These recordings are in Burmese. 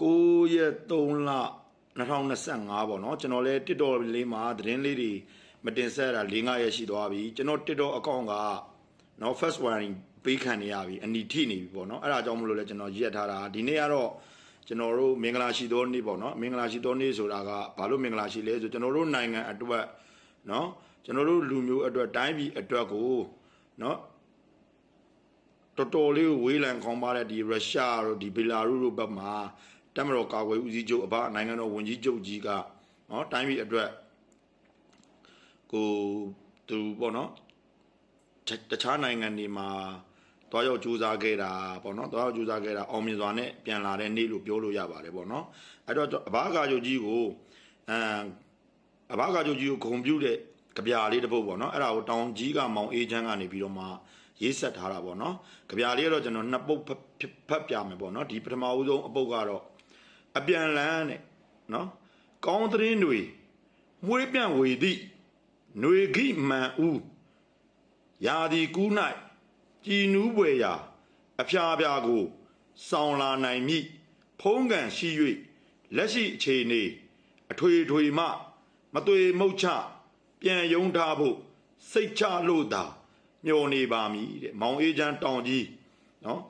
9ရက်3လ2025ပေါ့နော်ကျွန်တော်လည်း TikTok လေးမှာသတင်းလေးတွေမတင်ဆက်တာ၄၅ရက်ရှိသွားပြီကျွန်တော် TikTok account ကနော် first warning ပေးခံနေရပြီအနီထိနေပြီပေါ့နော်အဲ့ဒါကြောင့်မလို့လဲကျွန်တော်ရက်ထားတာဒီနေ့ကတော့ကျွန်တော်တို့မင်္ဂလာရှိသောနေ့ပေါ့နော်မင်္ဂလာရှိသောနေ့ဆိုတာကဘာလို့မင်္ဂလာရှိလဲဆိုကျွန်တော်တို့နိုင်ငံအတွက်နော်ကျွန်တော်တို့လူမျိုးအတွက်တိုင်းပြည်အတွက်ကိုနော်တော်တော်လေးကိုဝေးလံခေါင်းပါတဲ့ဒီရုရှားတို့ဒီဘီလာရုတို့ဘက်မှာ တက်မတော်ကာကွယ်ဦးစီးချုပ်အဘနိုင်ငံတော်ဝန်ကြီးချုပ်ကြီးကနော်တိုင်းပြည်အတွက်ကိုသူပေါ့နော်တတခြားနိုင်ငံတွေမှာတွားရောက်ကြိုးစားခဲ့တာပေါ့နော်တွားရောက်ကြိုးစားခဲ့တာအောင်မြင်စွာနဲ့ပြန်လာတဲ့နေ့လို့ပြောလို့ရပါတယ်ပေါ့နော်အဲ့တော့အဘကာချုပ်ကြီးကိုအမ်အဘကာချုပ်ကြီးကိုဂုံပြုတဲ့ကြပြာလေးတစ်ပုဒ်ပေါ့နော်အဲ့ဒါကိုတောင်ကြီးကမောင်အေးချမ်းကနေပြီးတော့မှရေးဆက်ထားတာပေါ့နော်ကြပြာလေးကတော့ကျွန်တော်နှစ်ပုတ်ဖတ်ဖတ်ပြမယ်ပေါ့နော်ဒီပထမဦးဆုံးအပုတ်ကတော့ အပြန်လန်းတဲ့နော်ကောင်းသတင်းတွေမွေးပြန့်ဝေသည့်ຫນွေခိမှန်ဦးယာဒီကူး၌ကြည်နူးပွေရာအဖျားပြားကိုစောင်းလာနိုင်မိဖုံးကန်ရှိ၍လက်ရှိအခြေအနေအထွေထွေမှမသွေမုတ်ချပြန်ယုံထားဖို့စိတ်ချလို့သာမျောနေပါမည်တဲ့မောင်အေးချမ်းတောင်ကြီးနော်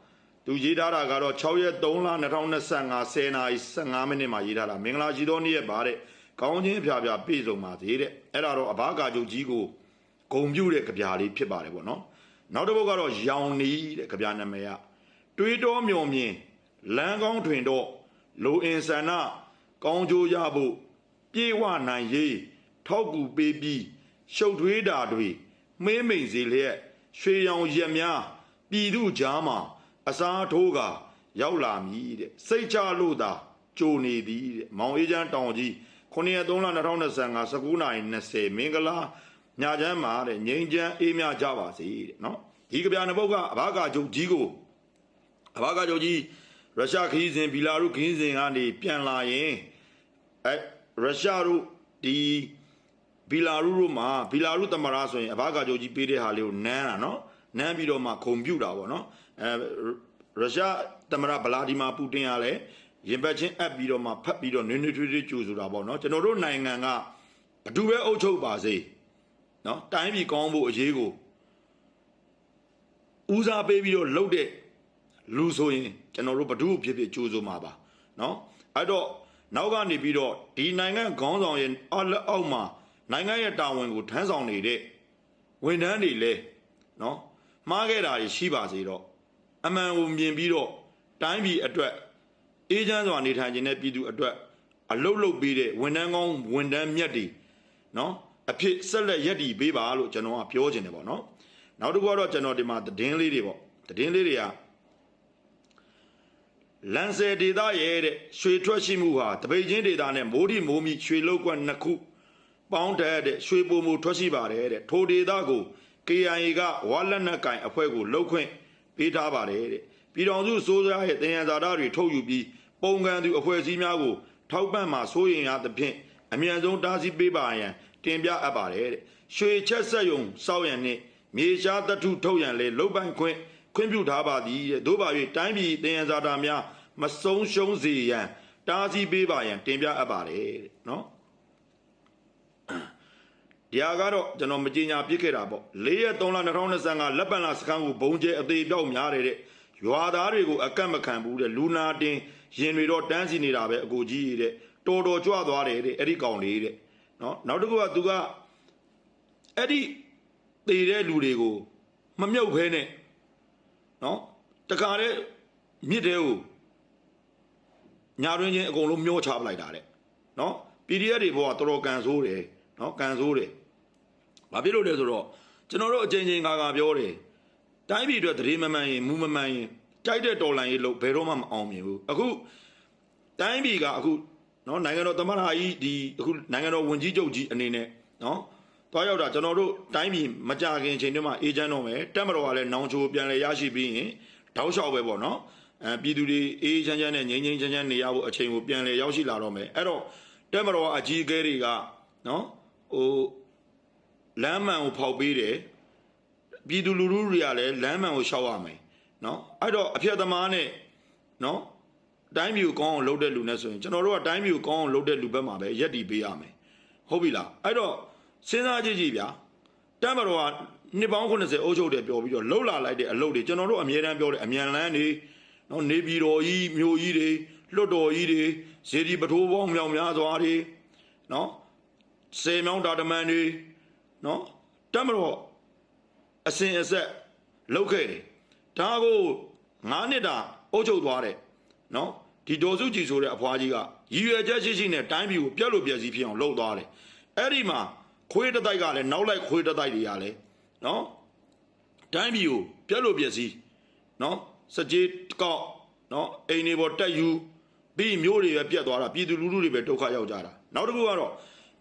သူရေးထားတာကတော့6ရက်3လ2025 10နာရီ15မိနစ်မှာရေးထားတာမင်္ဂလာရှိသောနေ့ရက်ပါတဲ့ကောင်းချင်းအဖျားဖျားပြည့်စုံပါသေးတဲ့အဲ့ဒါတော့အဘာကာချုပ်ကြီးကိုဂုံပြုတဲ့ကြပြာလေးဖြစ်ပါတယ်ပေါ့နော်နောက်တစ်ပုဒ်ကတော့ရောင်နီတဲ့ကြပြာနာမည်ကတွေးတောမြော်မြင်လမ်းကောင်းထွင်တော့လိုအင်ဆန္ဒကောင်းကျိုးရဖို့ပြေဝနိုင်ရေးထောက်ကူပေးပြီးရှုပ်ထွေးတာတွေမေးမိန်စေလျက်ရွှေရောင်ရက်များပြည်သူကြားမှာ အစားထိုးကရောက်လာမည်တဲ့စိတ်ချလို့သာကြိုနေသည်တဲ့မောင်အေးချမ်းတောင်ကြီး9ရက်3လ2025 19နာရီ20မင်္ဂလာညချမ်းမှာတဲ့ငိမ့်ချမ်းအေးမြကြပါစေတဲ့နော်ဒီကဗျာနှစ်ပုဒ်ကအဘာကာချုပ်ကြီးကိုအဘာကာချုပ်ကြီးရုရှားခီးစဉ်ဘီလာရုခီးစဉ်ကနေပြန်လာရင်အဲရုရှားတို့ဒီဘီလာရုတို့မှာဘီလာရုတမရာဆိုရင်အဘာကာချုပ်ကြီးပေးတဲ့ဟာလေးကိုနမ်းတာနော်နမ်းပြီးတော့မှခုံပြူတာပေါ့နော် အဲရုရှားတမရာဗလာဒီမာပူတင်ကလည်းရင်ဘတ်ချင်းအပ်ပြီးတော့မှဖတ်ပြီးတော့နွေးနွေးထွေးထွေးကြိုဆိုတာပေါ့နော်ကျွန်တော်တို့နိုင်ငံကဘသူပဲအုပ်ချုပ်ပါစေနော်တိုင်းပြည်ကောင်းဖို့အရေးကိုဦးစားပေးပြီးတော့လှုပ်တဲ့လူဆိုရင်ကျွန်တော်တို့ဘဒုဖြစ်ဖြစ်ကြိုးစိုးမှာပါနော်အဲ့တော့နောက်ကနေပြီးတော့ဒီနိုင်ငံခေါင်းဆောင်ရဲ့အောက်လက်အောက်မှာနိုင်ငံရဲ့တာဝန်ကိုထမ်းဆောင်နေတဲ့ဝန်ထမ်းတွေလည်းနော်မှားခဲ့တာတွေရှိပါစေတော့ အမှန်ကိုမြင်ပြီးတော့တိုင်းပြည်အတွက်အေးချမ်းစွာနေထိုင်ခြင်းတဲ့ပြည်သူအတွက်အလုတ်လုတ်ပေးတဲ့ဝန်ထမ်းကောင်းဝန်ထမ်းမြတ်တွေနော်အဖြစ်ဆက်လက်ရက်တည်ပေးပါလို့ကျွန်တော်ကပြောချင်တယ်ပေါ့နော်နောက်တစ်ခုကတော့ကျွန်တော်ဒီမှာသတင်းလေးတွေပေါ့သတင်းလေးတွေကလန်ဆယ်ဒေတာရဲ့တဲ့ရွှေထွက်ရှိမှုဟာတပိတ်ချင်းဒေတာနဲ့မိုးဒီမိုးမီရွှေလောက်ကွက်နှစ်ခုပေါင်းတဲ့တဲ့ရွှေပုံမူထွက်ရှိပါတယ်တဲ့ထိုဒေတာကို KIA ကဝါလက်နက်ကင်အဖွဲ့ကိုလှုပ်ခွင့် ပေးထားပါတယ်တဲ့ပြည်တော်စုစိုးစားရဲ့တင်ရဇာတာတွေထုတ်ယူပြီးပုံကံသူအဖွဲ့အစည်းများကို ထောက်ပံ့မှာစိုးရင်ရသဖြင့်အမြန်ဆုံးတားဆီးပေးပါရန်တင်ပြအပ်ပါတယ်တဲ့ရွှေချက်ဆက်ယုံစောက်ရန်နှင့်မြေရှားတထုထုတ်ရန်လဲလုတ်ပိုင်ခွင့်ခွင့်ပြုထားပါသည်တဲ့သို့ပါ၍တိုင်းပြည်တင်ရဇာတာများမဆုံးရှုံးစေရန်တားဆီးပေးပါရန်တင်ပြအပ်ပါတယ်တဲ့နော် ဒီဟာကတော့ကျွန်တော်မကြေညာပြစ်ခဲ့တာပေါ့၄ရက်3လ2025လက်ပံလာစခန်းကိုဘုံကျဲအသေးပြောက်များတယ်တဲ့ရွာသားတွေကိုအကန့်မခံဘူးတဲ့လူနာတင်ရင်တွေတော့တန်းစီနေတာပဲအကိုကြီးတဲ့တော်တော်ကြွသွားတယ်တဲ့အဲ့ဒီကောင်လေးတဲ့နော်နောက်တစ်ခုကသူကအဲ့ဒီသေတဲ့လူတွေကိုမမြုပ်ဖဲနဲ့နော်တခါတည်းမြစ်တဲ့ကိုညာတွင်ချင်းအကုန်လုံးမျောချပလိုက်တာတဲ့နော် PDF တွေဘောကတော်တော်ကန်ဆိုးတယ် နော်ကန်ဆိုးတယ်ဘာဖြစ်လို့လဲဆိုတော့ကျွန်တော်တို့အချိန်ချင်းခါခါပြောတယ်တိုင်းပြည်အတွက်တရေမမှန်ရင်မူမမှန်ရင်တိုက်တဲ့တော်လန်ရေးလို့ဘယ်တော့မှမအောင်မြင်ဘူးအခုတိုင်းပြည်ကအခုနော်နိုင်ငံတော်သမ္မတကြီးဒီအခုနိုင်ငံတော်ဝန်ကြီးချုပ်ကြီးအနေနဲ့နော်တွားရောက်တာကျွန်တော်တို့တိုင်းပြည်မကြခင်အချိန်တည်းမှာအေဂျင့်တော့မယ်တက်မတော်ကလည်းနောင်ချိုပြန်လဲရရှိပြီးရင်တောက်လျှောက်ပဲပေါ့နော်အဲပြည်သူတွေအေးချမ်းချမ်းနဲ့ငြိမ်းငြိမ်းချမ်းချမ်းနေရဖို့အချိန်ကိုပြန်လဲရောက်ရှိလာတော့မယ်အဲ့တော့တက်မတော်အကြီးအကဲတွေကနော် ဟိုလမ်းမှန်ကိုဖောက်ပေးတယ်ပြည်သူလူထုတွေကလည်းလမ်းမှန်ကိုရှောက်ရမယ်နော်အဲ့တော့အဖျက်သမားနဲ့နော်တိုင်းပြည်ကိုကောင်းအောင်လုပ်တဲ့လူနဲ့ဆိုရင်ကျွန်တော်တို့ကတိုင်းပြည်ကိုကောင်းအောင်လုပ်တဲ့လူဘက်မှာပဲရက်တီပေးရမယ်ဟုတ်ပြီလားအဲ့တော့စဉ်းစားကြည့်ကြည့်ဗျာတမ်းမတော်ကနှစ်ပေါင်း80အုပ်ချုပ်တယ်ပြောပြီးတော့လှုပ်လာလိုက်တဲ့အလုပ်တွေကျွန်တော်တို့အမြဲတမ်းပြောတယ်အမြန်လန်းတွေနော်နေပြည်တော်ကြီးမြို့ကြီးတွေလွတ်တော်ကြီးတွေဇေဒီပထိုးပေါင်းမြောင်များစွာတွေနော် စေမြောင်းတာတမန်တွေနော်တမ်းမတော်အစဉ်အဆက်လှုပ်ခဲ့တယ်ဒါကို9နှစ်တာအုပ်ချုပ်သွားတယ်နော်ဒီဒေါ်စုကြည်ဆိုတဲ့အဖွားကြီးကရည်ရွယ်ချက်ရှိရှိနဲ့တိုင်းပြည်ကိုပြက်လို့ပြက်စီးဖြစ်အောင်လုပ်သွားတယ်အဲ့ဒီမှာခွေးတစ်တိုက်ကလည်းနောက်လိုက်ခွေးတစ်တိုက်တွေကလည်းနော်တိုင်းပြည်ကိုပြက်လို့ပြက်စီးနော်စကြေးကောက်နော်အိမ်တွေပေါ်တက်ယူပြီးမျိုးတွေပဲပြက်သွားတာပြည်သူလူထုတွေပဲဒုက္ခရောက်ကြတာနောက်တစ်ခုကတော့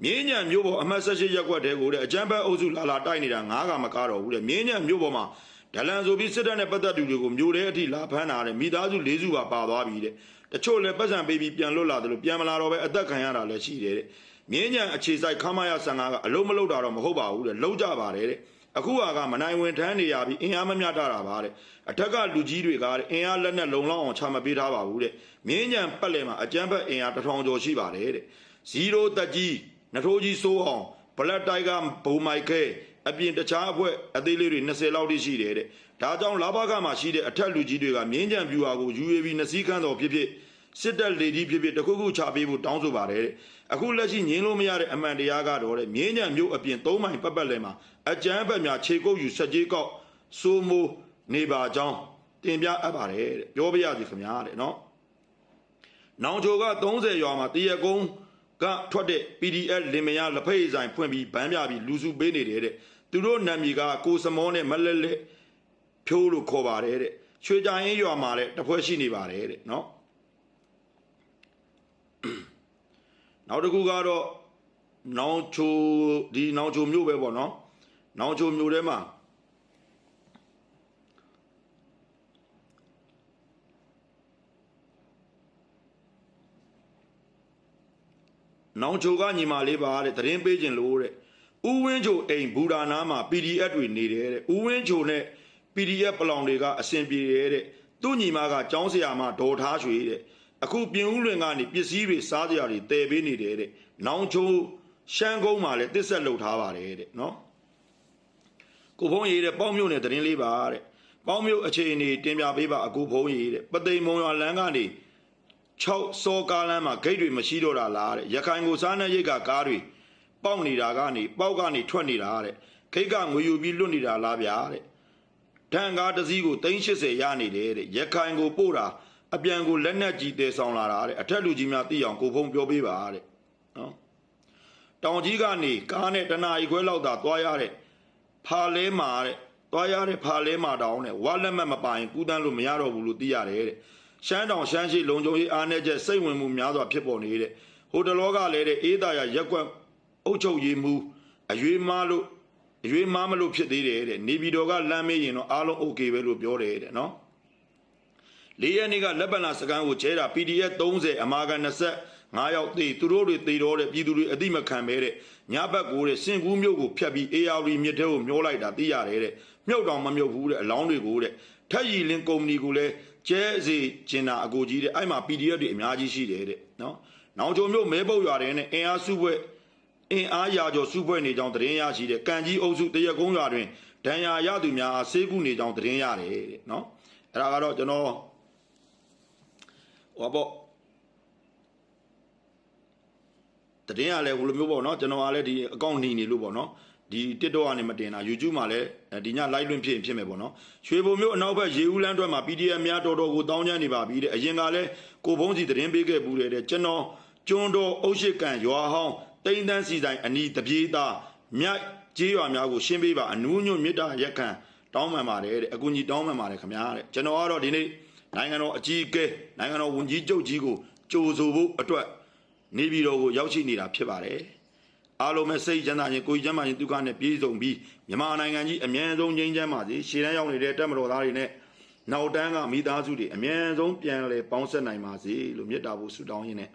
မြင်းညံမျိုးပေါ်အမှတ်၁၈ရက်ကွက်တဲကိုတဲ့အကြမ်းဖက်အုပ်စုလာလာတိုက်နေတာငားကမကားတော့ဘူးတဲ့မြင်းညံမျိုးပေါ်မှာဒလန်ဆိုပြီးစစ်တပ်နဲ့ပတ်သက်သူတွေကိုမျိုးတဲ့အထိလာဖမ်းတာတဲ့မိသားစု၄စုပါပါသွားပြီတဲ့တချို့လည်းပတ်စံပေးပြီးပြန်လွတ်လာတယ်လို့ပြန်မလာတော့ပဲအသက်ခံရတာလည်းရှိတယ်တဲ့မြင်းညံအခြေဆိုင်ခမရ15ကအလုံးမလုံးတာတော့မဟုတ်ပါဘူးတဲ့လုံးကြပါတယ်တဲ့အခုဟာကမနိုင်ဝင်ထမ်းနေရပြီးအင်အားမမျှတတာပါတဲ့အထက်ကလူကြီးတွေကတဲ့အင်အားလက်နဲ့လုံလောက်အောင်ချမပေးထားပါဘူးတဲ့မြင်းညံပတ်လည်မှာအကြမ်းဖက်အင်အားတစ်ထောင်ကျော်ရှိပါတယ်တဲ့ဇီရိုတက်ကြီး နထိုးကြီးစိုးအောင်ဘလက်တိုက်ကဘုံမိုက်ခဲအပြင်တခြားအဖွဲ့အသေးလေးတွေ20လောက်တိရှိတယ်တဲ့ဒါကြောင့်လာဘကမှာရှိတဲ့အထက်လူကြီးတွေကမြင်းကြံပြူဟာကို UAV နှစည်းခန်းတော်ဖြစ်ဖြစ်စစ်တပ်လေကြီးဖြစ်ဖြစ်တခုခုချပေးဖို့တောင်းဆိုပါတယ်တဲ့အခုလက်ရှိငင်းလို့မရတဲ့အမှန်တရားကတော့တဲ့မြင်းကြံမျိုးအပြင်၃မိုင်ပတ်ပတ်လည်မှာအကြမ်းဖက်များခြေကုပ်ယူဆက်ကြီးကောက်စိုးမိုးနေပါကြောင်းတင်ပြအပ်ပါတယ်တဲ့ပြောပြရစီခင်ဗျာတဲ့နော်နောင်ချိုက30ရွာမှာတရက်ကုန်း ကထွက်တဲ့ PDF လင်မယားလက်ဖက်ရည်ဆိုင်ဖွင့်ပြီးဗန်းပြပြီးလူစုပေးနေတယ်တဲ့သူတို့နာမည်ကကိုစမောနဲ့မလက်လက်ဖြိုးလို့ခေါ်ပါတယ်တဲ့ရွှေကြိုင်ရင်ရွာမှာတဲ့တပွဲရှိနေပါတယ်တဲ့နော်နောက်တစ်ခုကတော့နောင်ချိုဒီနောင်ချိုမြို့ပဲပေါ့နော်နောင်ချိုမြို့ထဲမှာ နောင်ချိုကညီမလေးပါတဲ့သတင်းပေးခြင်းလို့တဲ့ဥဝင်းချိုအိမ်ဘူဒါနာမှာ PDF တွေနေတယ်တဲ့ဥဝင်းချိုနဲ့ PDF ပလောင်တွေကအဆင်ပြေတယ်တဲ့သူ့ညီမကចောင်းဆရာမဒေါ်ထားရွှေတဲ့အခုပြင်ဦးလွင်ကနေပစ္စည်းတွေစားကြတွေတည်ပေးနေတယ်တဲ့နောင်ချိုရှမ်းကုန်းမှာလည်းတစ်ဆက်လုပ်ထားပါတယ်တဲ့နော်ကိုဖုံးရေးတဲ့ပေါင်းမြို့နယ်သတင်းလေးပါတဲ့ပေါင်းမြို့အခြေအနေတင်ပြပေးပါအကူဖုံးရေးတဲ့ပသိမ်မုံရွာလမ်းကနေ 6စောကားလမ်းမှာဂိတ်တွေမရှိတော့တာလားတဲ့ရခိုင်ကိုစားနှရိတ်ကကားတွေပေါက်နေတာကနေပေါက်ကနေထွက်နေတာတဲ့ဂိတ်ကငွေယူပြီးလွတ်နေတာလားဗျာတဲ့တန်ကားတစ်စီးကို380ရနေတယ်တဲ့ရခိုင်ကိုပို့တာအပြန်ကိုလက်နက်ကြီးတဲဆောင်လာတာတဲ့အထက်လူကြီးများသိအောင်ကိုဖုံးပြောပေးပါတဲ့နော်တောင်ကြီးကနေကားနဲ့တနာရီခွဲလောက်သာသွားရတဲ့ဖာလဲမှာတဲ့သွားရတဲ့ဖာလဲမှာတောင်းတဲ့ဝါလက်မတ်မပိုင်ကူးတန်းလို့မရတော့ဘူးလို့သိရတယ်တဲ့ ရှမ်းတောင်ရှမ်းရှိလုံခြုံရေးအားနည်းချက်စိတ်ဝင်မှုများစွာဖြစ်ပေါ်နေတဲ့ဟိုတလောကလည်းတဲ့အေးသာရရက်ကွက်အုပ်ချုပ်ရေးမှုအရွေးမားလို့အရွေးမားမလို့ဖြစ်သေးတယ်တဲ့နေပြည်တော်ကလမ်းမေးရင်တော့အားလုံး okay ပဲလို့ပြောတယ်တဲ့နော်လေးရက်နေ့ကလက်ပံလာစကန်ကိုကျဲတာ PDF 30အမာကန်25ရောက်သေးသူတို့တွေသေတော့တဲ့ပြည်သူတွေအတိမခံပဲတဲ့ညဘက်ကိုတဲ့စင်ကူးမြို့ကိုဖျက်ပြီး AR မြစ်တဲကိုမျောလိုက်တာသိရတယ်တဲ့မြုပ်တောင်မမြုပ်ဘူးတဲ့အလောင်းတွေကိုတဲ့ထက်ရီလင်းကုမ္ပဏီကိုလည်း ကျဲစီကျင်တာအကိုကြီးတဲ့အဲ့မှာ PDF တွေအများကြီးရှိတယ်တဲ့နော်နောင်ချုံမြို့မဲပုတ်ရွာတဲ့နဲ့အင်အားစုဖွဲ့အင်အားရာကျော်စုဖွဲ့နေကြောင်းသတင်းရရှိတဲ့ကံကြီးအုပ်စုတရက်ကုန်းရွာတွင်ဒဏ်ရာရသူများအားဆေးကုနေကြောင်းသတင်းရတယ်တဲ့နော်အဲ့ဒါကတော့ကျွန်တော်ဟောပေါ့တည်င်းရလဲဟိုလိုမျိုးပေါ့နော်ကျွန်တော်ကလည်းဒီအကောင့်နှီးနေလို့ပေါ့နော် ဒီ TikTok ကနေမတင်တာ YouTube မှာလည်းဒီည live လွှင့်ဖြစ်ရင်ဖြစ်မယ်ပေါ့နော်ရွှေဘုံမျိုးအနောက်ဘက်ရေဦးလန်းတွက်မှာ PDF များတော်တော်ကိုတောင်းကျမ်းနေပါပြီတဲ့အရင်ကလည်းကိုဘုံစီတည်င်းပေးခဲ့ဘူးတဲ့ကျွန်တော်ကျွန်းတော်အုတ်ရှိကန်ရွာဟောင်းတိန်တန်းစီဆိုင်အနီးတပြေးသားမြတ်ကြေးရွာများကိုရှင်းပေးပါအနူးညွတ်မြစ်တာရက်ခံတောင်းပန်ပါတယ်တဲ့အကူကြီးတောင်းပန်ပါတယ်ခင်ဗျာတဲ့ကျွန်တော်ကတော့ဒီနေ့နိုင်ငံတော်အကြီးအကဲနိုင်ငံတော်ဝန်ကြီးချုပ်ကြီးကိုကြိုဆိုဖို့အတွက်နေပြည်တော်ကိုရောက်ရှိနေတာဖြစ်ပါတယ်။ အားလုံးပဲစိတ်ချမ်းသာခြင်းကိုယ်ချမ်းသာခြင်းဒုက္ခနဲ့ပြည့်စုံပြီးမြန်မာနိုင်ငံကြီးအမြဲဆုံးငြိမ်းချမ်းပါစေ။ရှေ့တန်းရောက်နေတဲ့တက်မတော်သားတွေနဲ့နောက်တန်းကမိသားစုတွေအမြဲဆုံးပြန်လည်ပေါင်းဆက်နိုင်ပါစေလို့မြတ်တာဖို့ဆုတောင်းရင်းနဲ့